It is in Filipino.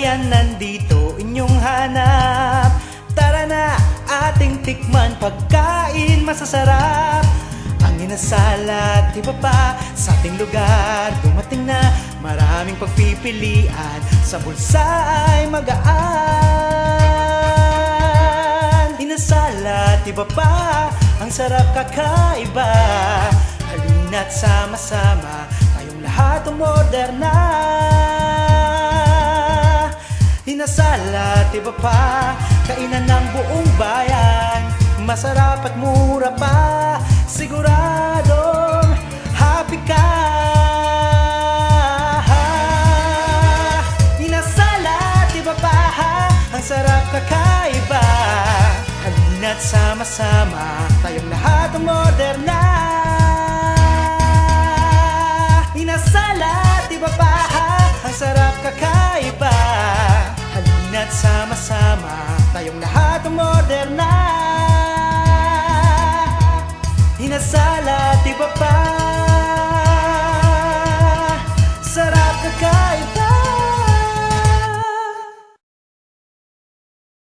bayan nandito inyong hanap. Tara na ating tikman pagkain masasarap. Ang inasala at iba pa sa ating lugar Dumating na maraming pagpipilian. Sa bulsa ay magaan. Inasala at iba pa ang sarap kakaiba. Halina't sama-sama tayong lahat umorder na. Inasal at iba pa. Kainan ng buong bayan Masarap at mura pa. Siguradong happy ka. Inasal at iba pa Ang sarap kakaiba. Halina't sama-sama Tayong lahat umorder na at sama-sama Tayong lahat moderna. Hinasala at iba pa? Sarap na kaiba